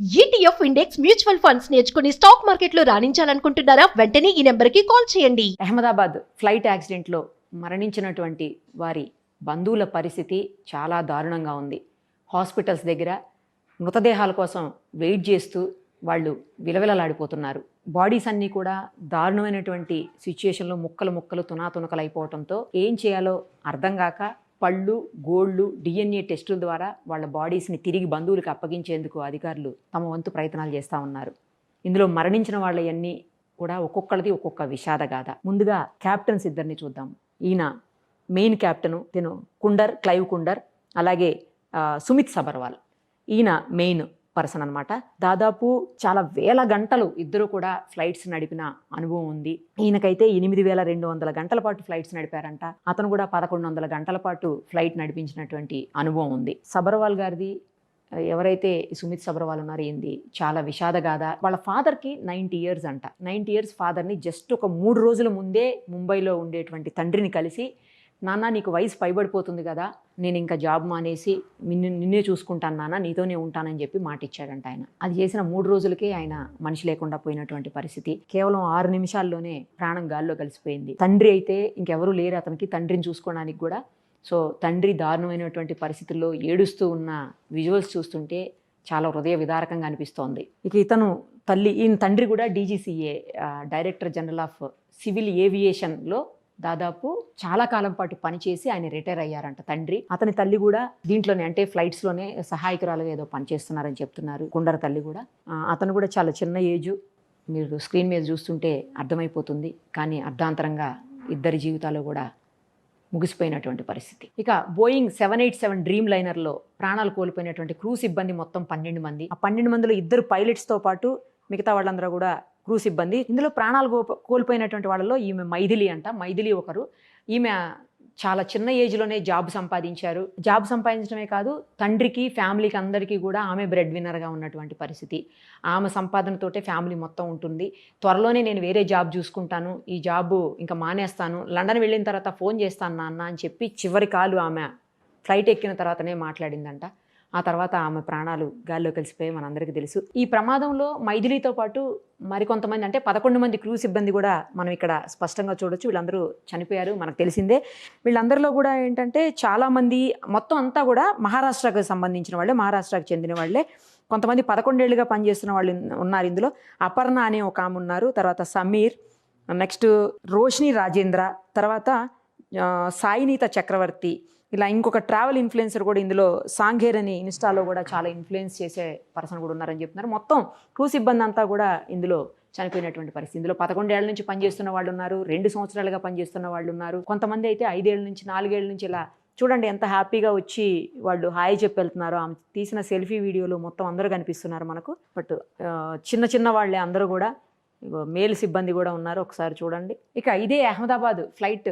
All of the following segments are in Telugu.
ఈటీఎఫ్ ఇండెక్స్ మ్యూచువల్ ఫండ్స్ నేర్చుకుని స్టాక్ మార్కెట్లో రాణించాలనుకుంటున్నారా? వెంటనే ఈ నెంబర్కి కాల్ చేయండి. అహ్మదాబాద్ ఫ్లైట్ యాక్సిడెంట్లో మరణించినటువంటి వారి బంధువుల పరిస్థితి చాలా దారుణంగా ఉంది. హాస్పిటల్స్ దగ్గర మృతదేహాల కోసం వెయిట్ చేస్తూ వాళ్ళు విలవిలలాడిపోతున్నారు. బాడీస్ అన్నీ కూడా దారుణమైనటువంటి సిచ్యుయేషన్లో ముక్కలు ముక్కలు తునాతునకలు అయిపోవడంతో ఏం చేయాలో అర్థం కాక పళ్ళు గోళ్ళు డిఎన్ఏ టెస్టుల ద్వారా వాళ్ళ బాడీస్ని తిరిగి బంధువులకు అప్పగించేందుకు అధికారులు తమ వంతు ప్రయత్నాలు చేస్తూ ఉన్నారు. ఇందులో మరణించిన వాళ్ళవన్నీ కూడా ఒక్కొక్కరిది ఒక్కొక్క విషాద గాథ. ముందుగా క్యాప్టెన్స్ ఇద్దరిని చూద్దాం. ఈయన మెయిన్ క్యాప్టెను తిను కుండర్ క్లైవ్ కుండర్ అలాగే సుమిత్ సబర్వాల్. ఈయన మెయిన్ పర్సన్ అనమాట దాదాపు చాలా వేల గంటలు ఇద్దరు కూడా ఫ్లైట్స్ నడిపిన అనుభవం ఉంది. ఈయనకైతే ఎనిమిది వేల రెండు వందల గంటల పాటు ఫ్లైట్స్ నడిపారంట. అతను కూడా పదకొండు వందల గంటల పాటు ఫ్లైట్ నడిపించినటువంటి అనుభవం ఉంది. సబర్వాల్ గారిది ఎవరైతే సుమిత్ సబర్వాల్ ఉన్నారో ఏంది చాలా విషాదగాథ వాళ్ళ ఫాదర్కి నైంటీ ఇయర్స్ అంట. నైంటీ ఇయర్స్ ఫాదర్ని జస్ట్ ఒక మూడు రోజుల ముందే ముంబైలో ఉండేటువంటి తండ్రిని కలిసి నాన్న నీకు వయసు పైబడిపోతుంది కదా నేను ఇంకా జాబ్ మానేసి నిన్ను నిన్నే చూసుకుంటాను నాన్న నీతోనే ఉంటానని చెప్పి మాట ఇచ్చాడంట ఆయన. అది చేసిన మూడు రోజులకే ఆయన మనిషి లేకుండా పోయినటువంటి పరిస్థితి. కేవలం ఆరు నిమిషాల్లోనే ప్రాణం గాల్లో కలిసిపోయింది. తండ్రి అయితే ఇంకెవరూ లేరు అతనికి తండ్రిని చూసుకోవడానికి కూడా. సో తండ్రి దారుణమైనటువంటి పరిస్థితుల్లో ఏడుస్తూ ఉన్న విజువల్స్ చూస్తుంటే చాలా హృదయ విదారకంగా అనిపిస్తోంది. ఇక ఇతను తల్లి ఈయన తండ్రి కూడా DGCA director general of civil ఏవియేషన్లో దాదాపు చాలా కాలం పాటు పనిచేసి ఆయన రిటైర్ అయ్యారంట తండ్రి. అతని తల్లి కూడా దీంట్లోనే అంటే ఫ్లైట్స్లోనే సహాయకురాలుగా ఏదో పనిచేస్తున్నారని చెప్తున్నారు కుండర తల్లి కూడా. అతను కూడా చాలా చిన్న ఏజు మీరు స్క్రీన్ మీద చూస్తుంటే అర్థమైపోతుంది. కానీ అర్ధాంతరంగా ఇద్దరి జీవితాలు కూడా ముగిసిపోయినటువంటి పరిస్థితి. ఇక Boeing seven eight seven dream లైనర్లో ప్రాణాలు కోల్పోయినటువంటి క్రూ సిబ్బంది మొత్తం పన్నెండు మంది. ఆ పన్నెండు మందిలో ఇద్దరు పైలట్స్తో పాటు మిగతా వాళ్ళందరూ కూడా క్రూ సిబ్బంది. ఇందులో ప్రాణాలు కోల్పోయినటువంటి వాళ్ళలో ఈమె మైథిలి అంట. మైథిలి ఒకరు. ఈమె చాలా చిన్న ఏజ్లోనే జాబ్ సంపాదించారు. జాబ్ సంపాదించడమే కాదు తండ్రికి ఫ్యామిలీకి అందరికీ కూడా ఆమె బ్రెడ్ విన్నర్గా ఉన్నటువంటి పరిస్థితి. ఆమె సంపాదనతోటే ఫ్యామిలీ మొత్తం ఉంటుంది. త్వరలోనే నేను వేరే జాబ్ చూసుకుంటాను. ఈ జాబ్ ఇంకా మానేస్తాను. లండన్ వెళ్ళిన తర్వాత ఫోన్ చేస్తాను నాన్న అని చెప్పి చివరి కాలు ఆమె ఫ్లైట్ ఎక్కిన తర్వాతనే మాట్లాడిందంట. ఆ తర్వాత ఆమె ప్రాణాలు గాల్లో కలిసిపోయి మనందరికీ తెలుసు. ఈ ప్రమాదంలో మైథిలితో పాటు మరికొంతమంది అంటే పదకొండు మంది క్రూ సిబ్బంది కూడా మనం ఇక్కడ స్పష్టంగా చూడొచ్చు. వీళ్ళందరూ చనిపోయారు మనకు తెలిసిందే. వీళ్ళందరిలో కూడా ఏంటంటే చాలామంది మొత్తం అంతా కూడా మహారాష్ట్రకు సంబంధించిన వాళ్ళే మహారాష్ట్రకు చెందిన వాళ్ళే. కొంతమంది పదకొండేళ్ళుగా పనిచేస్తున్న వాళ్ళు ఉన్నారు ఇందులో. అపర్ణ అనే ఒక ఆమె ఉన్నారు తర్వాత సమీర్ నెక్స్ట్ రోషిని రాజేంద్ర తర్వాత సాయినీత చక్రవర్తి ఇలా ఇంకొక ట్రావెల్ ఇన్ఫ్లుయెన్సర్ కూడా ఇందులో సాంఘేర్ అని ఇన్స్టాలో కూడా చాలా ఇన్ఫ్లుయెన్స్ చేసే పర్సన్ కూడా ఉన్నారని చెప్తున్నారు. మొత్తం క్రూ సిబ్బంది అంతా కూడా ఇందులో చనిపోయినటువంటి పరిస్థితి. ఇందులో పదకొండేళ్ళ నుంచి పనిచేస్తున్న వాళ్ళు ఉన్నారు రెండు సంవత్సరాలుగా పనిచేస్తున్న వాళ్ళు ఉన్నారు. కొంతమంది అయితే ఐదేళ్ళ నుంచి నాలుగేళ్ళ నుంచి ఇలా చూడండి ఎంత హ్యాపీగా వచ్చి వాళ్ళు హాయ్ చెప్పి వెళ్తున్నారు. ఆమె తీసిన సెల్ఫీ వీడియోలు మొత్తం అందరూ కనిపిస్తున్నారు మనకు. బట్ చిన్న చిన్న వాళ్ళే అందరూ కూడా మేలు మేల్ సిబ్బంది కూడా ఉన్నారు. ఒకసారి చూడండి. ఇక ఇదే అహ్మదాబాద్ ఫ్లైట్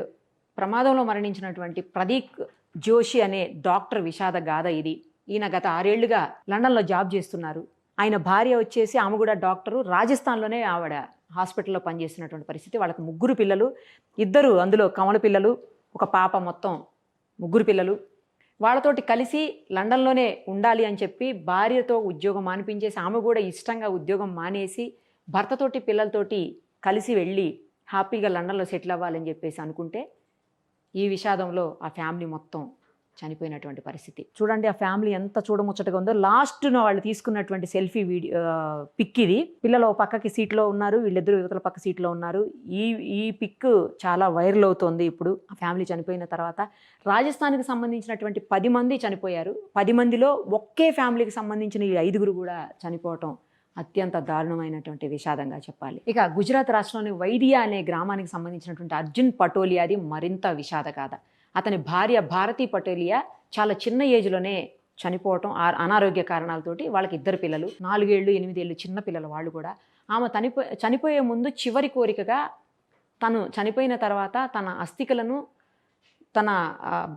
ప్రమాదంలో మరణించినటువంటి ప్రదీక్ జోషి అనే డాక్టర్ విషాద గాథ ఇది. ఈయన గత ఆరేళ్ళుగా లండన్లో జాబ్ చేస్తున్నారు. ఆయన భార్య వచ్చేసి ఆమె కూడా డాక్టరు. రాజస్థాన్లోనే ఆవిడ హాస్పిటల్లో పనిచేస్తున్నటువంటి పరిస్థితి. వాళ్ళకి ముగ్గురు పిల్లలు ఇద్దరు అందులో కమల పిల్లలు ఒక పాప మొత్తం ముగ్గురు పిల్లలు. వాళ్ళతోటి కలిసి లండన్లోనే ఉండాలి అని చెప్పి భార్యతో ఉద్యోగం మానిపించేసి ఆమె కూడా ఇష్టంగా ఉద్యోగం మానేసి భర్తతోటి పిల్లలతోటి కలిసి వెళ్ళి హ్యాపీగా లండన్లో సెటిల్ అవ్వాలని చెప్పేసి అనుకుంటే ఈ విషాదంలో ఆ ఫ్యామిలీ మొత్తం చనిపోయినటువంటి పరిస్థితి. చూడండి ఆ ఫ్యామిలీ ఎంత చూడముచ్చటగా ఉందో. లాస్ట్న వాళ్ళు తీసుకున్నటువంటి సెల్ఫీ వీడియో పిక్ ఇది పిల్లలు పక్కకి సీట్లో ఉన్నారు వీళ్ళిద్దరు యువతల పక్క సీట్లో ఉన్నారు. ఈ ఈ పిక్ చాలా వైరల్ అవుతోంది ఇప్పుడు. ఆ ఫ్యామిలీ చనిపోయిన తర్వాత రాజస్థాన్కి సంబంధించినటువంటి పది మంది చనిపోయారు. పది మందిలో ఒకే ఫ్యామిలీకి సంబంధించిన ఈ ఐదుగురు కూడా చనిపోవటం అత్యంత దారుణమైనటువంటి విషాదంగా చెప్పాలి. ఇక గుజరాత్ రాష్ట్రంలోని వైడియా అనే గ్రామానికి సంబంధించినటువంటి అర్జున్ పటోలియాది మరింత విషాద గాథ అతని భార్య భారతి పటోలియా చాలా చిన్న ఏజ్లోనే చనిపోవటం ఆ అనారోగ్య కారణాలతోటి వాళ్ళకి ఇద్దరు పిల్లలు నాలుగేళ్ళు ఎనిమిదేళ్ళు చిన్న పిల్లలు వాళ్ళు కూడా. ఆమె చనిపో చనిపోయే ముందు చివరి కోరికగా తను చనిపోయిన తర్వాత తన అస్థికలను తన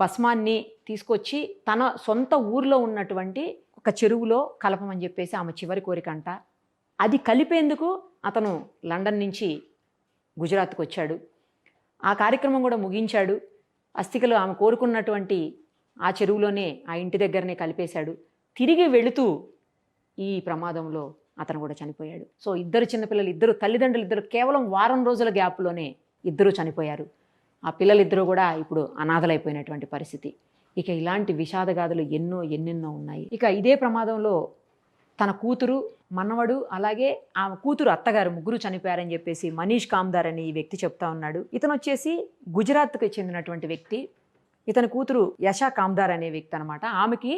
భస్మాన్ని తీసుకొచ్చి తన సొంత ఊర్లో ఉన్నటువంటి ఒక చెరువులో కలపమని చెప్పేసి ఆమె చివరి కోరిక అంట. అది కలిపేందుకు అతను లండన్ నుంచి గుజరాత్కు వచ్చాడు. ఆ కార్యక్రమం కూడా ముగించాడు. అస్థికలు ఆమె కోరుకున్నటువంటి ఆ చెరువులోనే ఆ ఇంటి దగ్గరనే కలిపేశాడు. తిరిగి వెళుతూ ఈ ప్రమాదంలో అతను కూడా చనిపోయాడు. సో ఇద్దరు చిన్నపిల్లలు ఇద్దరు తల్లిదండ్రులు ఇద్దరు కేవలం వారం రోజుల గ్యాప్లోనే ఇద్దరు చనిపోయారు. ఆ పిల్లలిద్దరూ కూడా ఇప్పుడు అనాథలైపోయినటువంటి పరిస్థితి. ఇక ఇలాంటి విషాదగాథలు ఎన్నో ఎన్నెన్నో ఉన్నాయి. ఇక ఇదే ప్రమాదంలో తన కూతురు మనవడు అలాగే ఆ కూతురు అత్తగారు ముగ్గురు చనిపోయారని చెప్పేసి మనీష్ కామ్దార్ అని ఈ వ్యక్తి చెప్తా ఉన్నాడు. ఇతను వచ్చేసి గుజరాత్కి చెందినటువంటి వ్యక్తి. ఇతని కూతురు యశా కామ్దార్ అనే వ్యక్తి అనమాట ఆమెకి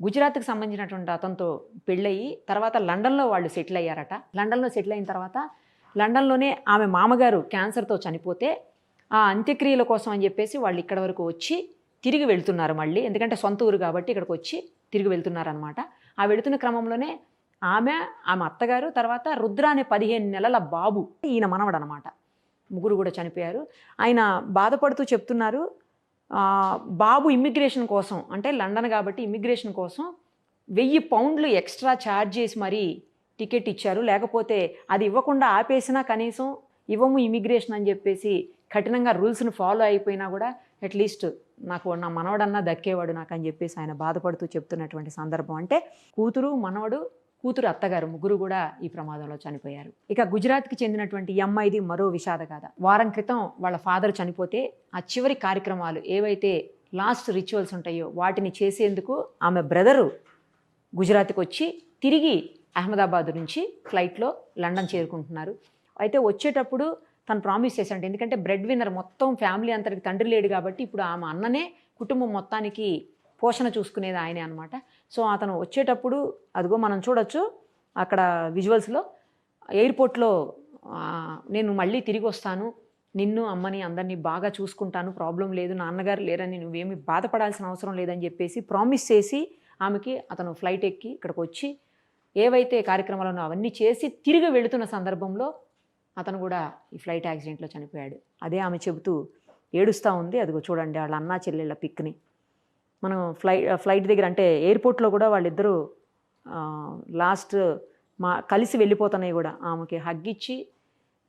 గుజరాత్కి సంబంధించినటువంటి అతనితో పెళ్ళయి తర్వాత లండన్లో వాళ్ళు సెటిల్ అయ్యారట. లండన్లో సెటిల్ అయిన తర్వాత లండన్లోనే ఆమె మామగారు క్యాన్సర్తో చనిపోతే ఆ అంత్యక్రియల కోసం అని చెప్పేసి వాళ్ళు ఇక్కడ వరకు వచ్చి తిరిగి వెళ్తున్నారు మళ్ళీ. ఎందుకంటే సొంత ఊరు కాబట్టి ఇక్కడికి వచ్చి తిరిగి వెళ్తున్నారనమాట ఆ వెళుతున్న క్రమంలోనే ఆమె ఆమె అత్తగారు తర్వాత రుద్ర అనే పదిహేను నెలల బాబు ఈయన మనవడు అనమాట ముగ్గురు కూడా చనిపోయారు. ఆయన బాధపడుతూ చెప్తున్నారు బాబు ఇమ్మిగ్రేషన్ కోసం అంటే లండన్ కాబట్టి ఇమ్మిగ్రేషన్ కోసం వెయ్యి పౌండ్లు ఎక్స్ట్రా ఛార్జ్ చేసి మరీ టికెట్ ఇచ్చారు. లేకపోతే అది ఇవ్వకుండా ఆపేసినా కనీసం ఇవ్వము ఇమిగ్రేషన్ అని చెప్పేసి కఠినంగా రూల్స్ని ఫాలో అయిపోయినా కూడా అట్లీస్ట్ నాకు నా మనవడన్నా దక్కేవాడు నాకు అని చెప్పేసి ఆయన బాధపడుతూ చెప్తున్నటువంటి సందర్భం. అంటే కూతురు మనవడు కూతురు అత్తగారు ముగ్గురు కూడా ఈ ప్రమాదంలో చనిపోయారు. ఇక గుజరాత్కి చెందినటువంటి ఈ అమ్మాయిది మరో విషాద గాథ. వారం క్రితం వాళ్ళ ఫాదర్ చనిపోతే ఆ చివరి కార్యక్రమాలు ఏవైతే లాస్ట్ రిచువల్స్ ఉంటాయో వాటిని చేసేందుకు ఆమె బ్రదరు గుజరాత్కి వచ్చి తిరిగి అహ్మదాబాద్ నుంచి ఫ్లైట్లో లండన్ చేరుకుంటున్నారు. అయితే వచ్చేటప్పుడు తను ప్రామిస్ చేశాడు ఎందుకంటే బ్రెడ్ విన్నర్ మొత్తం ఫ్యామిలీ అంతటికి తండ్రి లేడు కాబట్టి ఇప్పుడు ఆమె అన్ననే కుటుంబం మొత్తానికి పోషణ చూసుకునేది ఆయనే అనమాట సో అతను వచ్చేటప్పుడు అదిగో మనం చూడొచ్చు అక్కడ విజువల్స్లో ఎయిర్పోర్ట్లో నేను మళ్ళీ తిరిగి వస్తాను. నిన్ను అమ్మని అందరినీ బాగా చూసుకుంటాను. ప్రాబ్లం లేదు. నాన్నగారు లేరని నువ్వేమి బాధపడాల్సిన అవసరం లేదని చెప్పేసి ప్రామిస్ చేసి ఆమెకి అతను ఫ్లైట్ ఎక్కి ఇక్కడికి వచ్చి ఏవైతే కార్యక్రమాలను అవన్నీ చేసి తిరిగి వెళుతున్న సందర్భంలో అతను కూడా ఈ ఫ్లైట్ యాక్సిడెంట్లో చనిపోయాడు. అదే ఆమె చెబుతూ ఏడుస్తూ ఉంది. అదిగో చూడండి వాళ్ళ అన్నా చెల్లెళ్ళ పిక్ని. మనం ఫ్లై ఫ్లైట్ దగ్గర అంటే ఎయిర్పోర్ట్లో కూడా వాళ్ళిద్దరూ లాస్ట్ మా కలిసి వెళ్ళిపోతున్నాయి కూడా. ఆమెకి హగ్గిచ్చి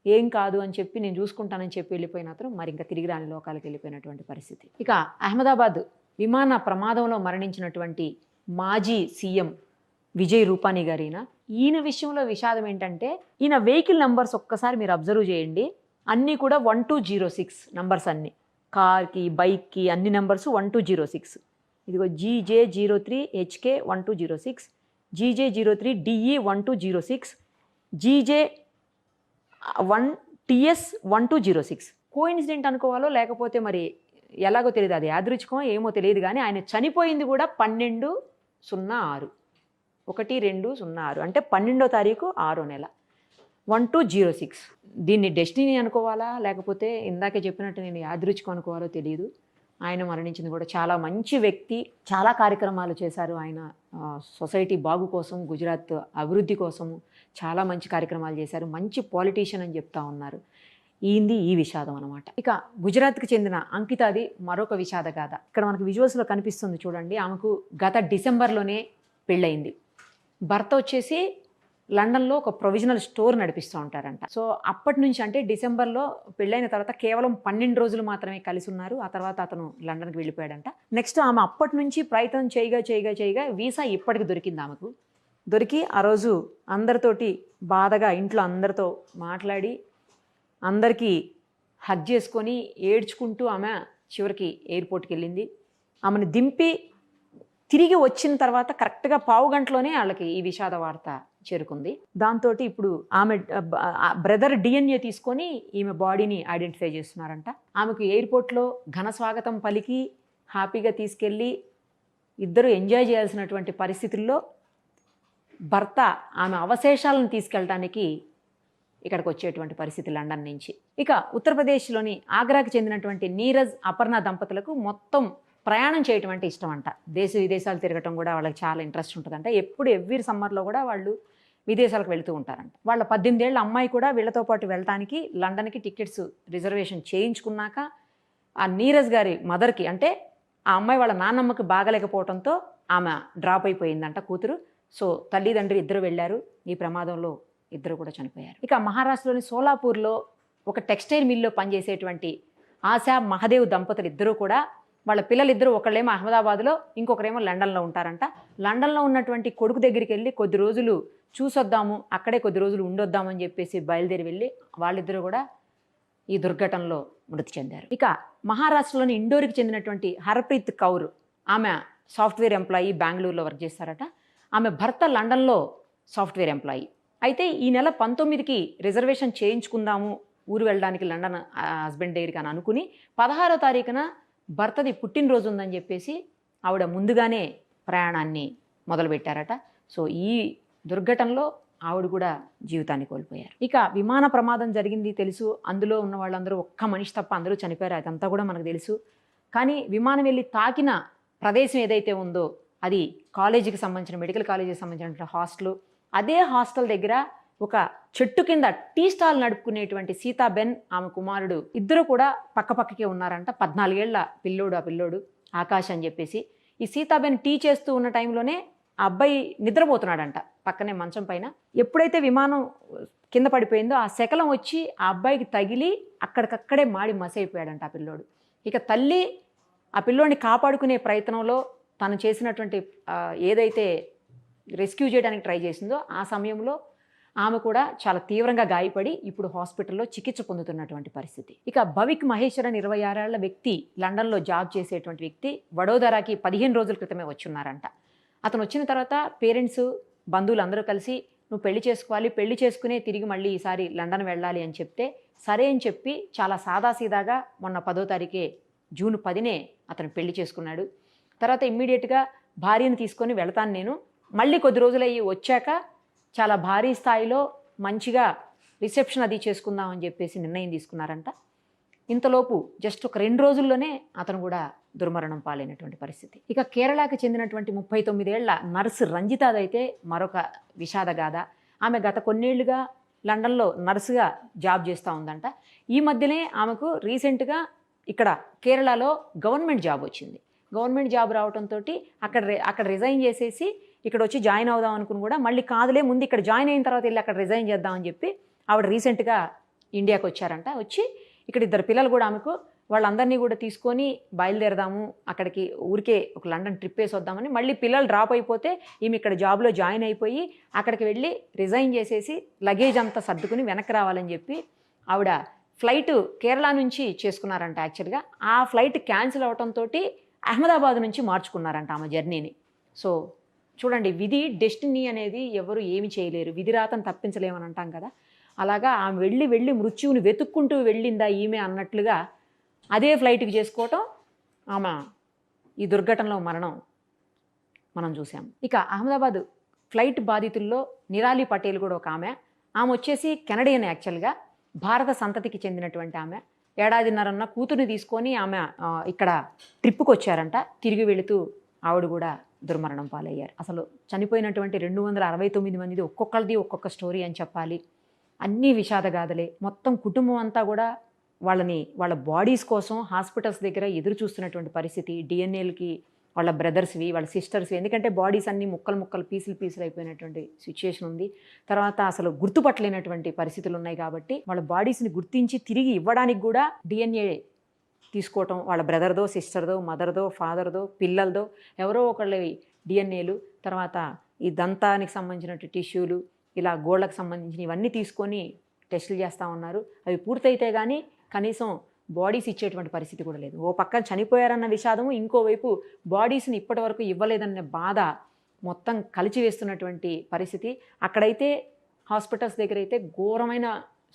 ఏం కాదు అని చెప్పి నేను చూసుకుంటానని చెప్పి వెళ్ళిపోయిన అతను మరి ఇంకా తిరిగి రాని లోకాలకు వెళ్ళిపోయినటువంటి పరిస్థితి. ఇక అహ్మదాబాద్ విమాన ప్రమాదంలో మరణించినటువంటి మాజీ సీఎం విజయ్ రూపానీ గారిన? ఈయన విషయంలో విషాదం ఏంటంటే ఈయన వెహికల్ నంబర్స్ ఒక్కసారి మీరు అబ్జర్వ్ చేయండి. అన్నీ కూడా one two zero six numbers అన్నీ. కార్కి బైక్కి అన్ని numbers one two zero six. ఇదిగో GJ zero three HK one two zero six. GJ zero three DE one two zero six. GJ one TS one two zero six. Coincident అనుకోవాలో లేకపోతే మరి ఎలాగో తెలియదు. అది యాదృచ్ఛికం ఏమో తెలియదు కానీ ఆయన చనిపోయింది కూడా పన్నెండు సున్నా ఆరు. ఒకటి రెండు సున్నా ఆరు. అంటే పన్నెండో తారీఖు ఆరో నెల. One two zero six. దీన్ని డెస్టినీ అనుకోవాలా? లేకపోతే ఇందాకే చెప్పినట్టు నేను యాదృచ్ఛికం అనుకోవాలో తెలియదు ఆయన మరణించింది కూడా చాలా మంచి వ్యక్తి. చాలా కార్యక్రమాలు చేశారు ఆయన. సొసైటీ బాగు కోసం గుజరాత్ అభివృద్ధి కోసము చాలా మంచి కార్యక్రమాలు చేశారు. మంచి పాలిటీషియన్ అని చెప్తా ఉన్నారు. ఈంది ఈ విషాదం అనమాట ఇక గుజరాత్కి చెందిన అంకితాది మరొక విషాద గాథ. ఇక్కడ మనకు విజువల్స్లో కనిపిస్తుంది చూడండి. ఆమెకు గత డిసెంబర్లోనే పెళ్ళయింది. భర్త వచ్చేసి లండన్లో ఒక ప్రొవిజనల్ స్టోర్ నడిపిస్తూ ఉంటారంట. సో అప్పటి నుంచి అంటే డిసెంబర్లో పెళ్ళైన తర్వాత కేవలం పన్నెండు రోజులు మాత్రమే కలిసి ఉన్నారు. ఆ తర్వాత అతను లండన్కి వెళ్ళిపోయాడంట. నెక్స్ట్ ఆమె అప్పటి నుంచి ప్రయత్నం చేయగా చేయగా చేయగా వీసా ఇప్పటికి దొరికింది ఆమెకు. దొరికి ఆ రోజు అందరితోటి బాధగా ఇంట్లో అందరితో మాట్లాడి అందరికీ హగ్ చేసుకొని ఏడ్చుకుంటూ ఆమె చివరికి ఎయిర్పోర్ట్కి వెళ్ళింది. ఆమెను దింపి తిరిగి వచ్చిన తర్వాత కరెక్ట్గా పావు గంటలోనే వాళ్ళకి ఈ విషాద వార్త చేరుకుంది. దాంతో ఇప్పుడు ఆమె బ్రదర్ డిఎన్ఏ తీసుకొని ఈమె బాడీని ఐడెంటిఫై చేస్తున్నారంట. ఆమెకు ఎయిర్పోర్ట్లో ఘన స్వాగతం పలికి హ్యాపీగా తీసుకెళ్ళి ఇద్దరు ఎంజాయ్ చేయాల్సినటువంటి పరిస్థితుల్లో భర్త ఆమె అవశేషాలను తీసుకెళ్ళడానికి ఇక్కడికి వచ్చేటువంటి పరిస్థితి లండన్ నుంచి. ఇక ఉత్తరప్రదేశ్లోని ఆగ్రాకి చెందినటువంటి నీరజ్ అపర్ణ దంపతులకు మొత్తం ప్రయాణం చేయటం అంటే ఇష్టం అంట దేశ విదేశాలు తిరగటం కూడా వాళ్ళకి చాలా ఇంట్రెస్ట్ ఉంటుందంట. ఎప్పుడు ఎవ్రీ సమ్మర్లో కూడా వాళ్ళు విదేశాలకు వెళుతూ ఉంటారంట. వాళ్ళ పద్దెనిమిదేళ్ళ అమ్మాయి కూడా వీళ్ళతో పాటు వెళ్ళటానికి లండన్కి టికెట్స్ రిజర్వేషన్ చేయించుకున్నాక ఆ నీరజ్ గారి మదర్కి అంటే ఆ అమ్మాయి వాళ్ళ నాన్నమ్మకి బాగలేకపోవడంతో ఆమె డ్రాప్ అయిపోయిందంట కూతురు. సో తల్లిదండ్రి ఇద్దరు వెళ్ళారు. ఈ ప్రమాదంలో ఇద్దరు కూడా చనిపోయారు. ఇక మహారాష్ట్రలోని సోలాపూర్లో ఒక టెక్స్టైల్ మిల్లో పనిచేసేటువంటి ఆశా మహదేవ్ దంపతులు ఇద్దరూ కూడా వాళ్ళ పిల్లలిద్దరూ ఒకళ్ళేమో అహ్మదాబాద్లో ఇంకొకరేమో లండన్లో ఉంటారంట. లండన్లో ఉన్నటువంటి కొడుకు దగ్గరికి వెళ్ళి కొద్ది రోజులు చూసొద్దాము అక్కడే కొద్ది రోజులు ఉండొద్దామని చెప్పేసి బయలుదేరి వెళ్ళి వాళ్ళిద్దరూ కూడా ఈ దుర్ఘటనలో మృతి చెందారు. ఇక మహారాష్ట్రలోని ఇండోర్కి చెందినటువంటి హర్ప్రీత్ కౌర్ ఆమె సాఫ్ట్వేర్ ఎంప్లాయీ బెంగళూరులో వర్క్ చేస్తారట. ఆమె భర్త లండన్లో సాఫ్ట్వేర్ ఎంప్లాయీ. అయితే ఈ నెల పంతొమ్మిదికి రిజర్వేషన్ చేయించుకుందాము ఊరు వెళ్ళడానికి లండన్ హస్బెండ్ దగ్గరికి అని అనుకుని పదహారో తారీఖున భర్తది పుట్టినరోజు ఉందని చెప్పేసి ఆవిడ ముందుగానే ప్రయాణాన్ని మొదలుపెట్టారట. సో ఈ దుర్ఘటనలో ఆవిడ కూడా జీవితాన్ని కోల్పోయారు. ఇక విమాన ప్రమాదం జరిగింది తెలుసు. అందులో ఉన్న వాళ్ళందరూ ఒక్క మనిషి తప్ప అందరూ చనిపోయారు. అదంతా కూడా మనకు తెలుసు. కానీ విమానం వెళ్ళి తాకిన ప్రదేశం ఏదైతే ఉందో అది కాలేజీకి సంబంధించిన మెడికల్ కాలేజీకి సంబంధించిన హాస్టల్. అదే హాస్టల్ దగ్గర ఒక చెట్టు కింద టీ స్టాల్ నడుపుకునేటువంటి సీతాబెన్ ఆమె కుమారుడు ఇద్దరు కూడా పక్కపక్కకే ఉన్నారంట. పద్నాలుగేళ్ళ పిల్లోడు ఆ పిల్లోడు ఆకాష్ అని చెప్పేసి. ఈ సీతాబెన్ టీ చేస్తూ ఉన్న టైంలోనే ఆ అబ్బాయి నిద్రపోతున్నాడంట పక్కనే మంచం పైన. ఎప్పుడైతే విమానం కింద పడిపోయిందో ఆ శకలం వచ్చి ఆ అబ్బాయికి తగిలి అక్కడికక్కడే మాడి మసైపోయాడంట ఆ పిల్లోడు. ఇక తల్లి ఆ పిల్లోడిని కాపాడుకునే ప్రయత్నంలో తను చేసినటువంటి ఏదైతే రెస్క్యూ చేయడానికి ట్రై చేసిందో ఆ సమయంలో ఆమె కూడా చాలా తీవ్రంగా గాయపడి ఇప్పుడు హాస్పిటల్లో చికిత్స పొందుతున్నటువంటి పరిస్థితి. ఇక భవిక్ మహేశ్వరన్ ఇరవై ఆరేళ్ళ వ్యక్తి లండన్లో జాబ్ చేసేటువంటి వ్యక్తి వడోదరాకి పదిహేను రోజుల క్రితమే వచ్చున్నారంట. అతను వచ్చిన తర్వాత పేరెంట్స్ బంధువులు అందరూ కలిసి నువ్వు పెళ్ళి చేసుకోవాలి పెళ్ళి చేసుకునే తిరిగి మళ్ళీ ఈసారి లండన్ వెళ్ళాలి అని చెప్తే సరే అని చెప్పి చాలా సాదాసీదాగా మొన్న పదో తారీఖే జూన్ పదినే అతను పెళ్ళి చేసుకున్నాడు. తర్వాత ఇమ్మీడియట్గా భార్యను తీసుకొని వెళతాను నేను. మళ్ళీ కొద్ది రోజులయ్యి వచ్చాక చాలా భారీ స్థాయిలో మంచిగా రిసెప్షన్ అది చేసుకుందాం అని చెప్పేసి నిర్ణయం తీసుకున్నారంట. ఇంతలోపు జస్ట్ ఒక రెండు రోజుల్లోనే అతను కూడా దుర్మరణం పాలైనటువంటి పరిస్థితి. ఇక కేరళకి చెందినటువంటి ముప్పై తొమ్మిదేళ్ళ నర్సు రంజితాదైతే మరొక విషాదగాథ ఆమె గత కొన్నేళ్ళుగా లండన్లో నర్సుగా జాబ్ చేస్తూ ఉందంట. ఈ మధ్యనే ఆమెకు రీసెంట్గా ఇక్కడ కేరళలో గవర్నమెంట్ జాబ్ వచ్చింది. గవర్నమెంట్ జాబ్ రావడంతో అక్కడ అక్కడ రిజైన్ చేసేసి ఇక్కడ వచ్చి జాయిన్ అవుదాం అనుకుని కూడా మళ్ళీ కాదులే ముందు ఇక్కడ జాయిన్ అయిన తర్వాత వెళ్ళి అక్కడ రిజైన్ చేద్దామని చెప్పి ఆవిడ రీసెంట్గా ఇండియాకి వచ్చారంట. వచ్చి ఇక్కడ ఇద్దరు పిల్లలు కూడా ఆమెకు వాళ్ళందరినీ కూడా తీసుకొని బయలుదేరదాము అక్కడికి ఊరికే ఒక లండన్ ట్రిప్ వేసి వద్దామని మళ్ళీ పిల్లలు డ్రాప్ అయిపోతే ఈమె ఇక్కడ జాబ్లో జాయిన్ అయిపోయి అక్కడికి వెళ్ళి రిజైన్ చేసేసి లగేజ్ అంతా సర్దుకుని వెనక్కి రావాలని చెప్పి ఆవిడ ఫ్లైట్ కేరళ నుంచి చేసుకున్నారంట యాక్చువల్గా. ఆ ఫ్లైట్ క్యాన్సిల్ అవడంతో అహ్మదాబాద్ నుంచి మార్చుకున్నారంట ఆమె జర్నీని. సో చూడండి విధి డెస్టినీ అనేది ఎవరు ఏమి చేయలేరు. విధి రాతను తప్పించలేమని అంటాం కదా. అలాగా ఆమె వెళ్ళి వెళ్ళి మృత్యువుని వెతుక్కుంటూ వెళ్ళిందా ఈమె అన్నట్లుగా అదే ఫ్లైట్కి చేసుకోవటం ఆమె ఈ దుర్ఘటనలో మరణం మనం చూసాం ఇక అహ్మదాబాద్ ఫ్లైట్ బాధితుల్లో నిరాలి పటేల్ కూడా ఒక ఆమె. ఆమె వచ్చేసి కెనడియన్ యాక్చువల్గా. భారత సంతతికి చెందినటువంటి ఆమె. ఏడాదిన్నరన్న కూతుర్ని తీసుకొని ఆమె ఇక్కడ ట్రిప్కి వచ్చారంట తిరిగి వెళుతూ ఆవిడ కూడా దుర్మరణం పాలయ్యారు. అసలు చనిపోయినటువంటి రెండు వందల అరవై తొమ్మిది మందిది ఒక్కొక్కరిది ఒక్కొక్క స్టోరీ అని చెప్పాలి. అన్నీ విషాదగాథలే మొత్తం కుటుంబం అంతా కూడా వాళ్ళని వాళ్ళ బాడీస్ కోసం హాస్పిటల్స్ దగ్గర ఎదురు చూస్తున్నటువంటి పరిస్థితి. డిఎన్ఏలకి వాళ్ళ బ్రదర్స్వి వాళ్ళ సిస్టర్స్వి. ఎందుకంటే బాడీస్ అన్నీ ముక్కలు ముక్కలు పీసులు పీసులు అయిపోయినటువంటి సిచ్యుయేషన్ ఉంది. తర్వాత అసలు గుర్తుపట్టలేనటువంటి పరిస్థితులు ఉన్నాయి కాబట్టి వాళ్ళ బాడీస్ని గుర్తించి తిరిగి ఇవ్వడానికి కూడా డిఎన్ఏ తీసుకోవటం వాళ్ళ బ్రదర్దో సిస్టర్దో మదర్దో ఫాదర్దో పిల్లలదో ఎవరో ఒకళ్ళవి డిఎన్ఏలు తర్వాత ఈ దంతానికి సంబంధించినట్టు టిష్యూలు ఇలా గోళ్ళకు సంబంధించిన ఇవన్నీ తీసుకొని టెస్టులు చేస్తూ ఉన్నారు. అవి పూర్తయితే కానీ కనీసం బాడీస్ ఇచ్చేటువంటి పరిస్థితి కూడా లేదు. ఓ పక్కన చనిపోయారన్న విషాదము ఇంకోవైపు బాడీస్ని ఇప్పటి వరకు ఇవ్వలేదన్న బాధ మొత్తం కలిచివేస్తున్నటువంటి పరిస్థితి. అక్కడైతే హాస్పిటల్స్ దగ్గర అయితే ఘోరమైన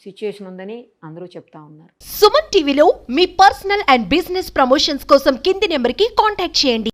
సిచ్యుయేషన్ ఉందని అందరూ చెప్తా ఉన్నారు. సుమన్ టీవీలో మీ పర్సనల్ అండ్ బిజినెస్ ప్రమోషన్స్ కోసం కింది నెంబర్కి కాంటాక్ట్ చేయండి.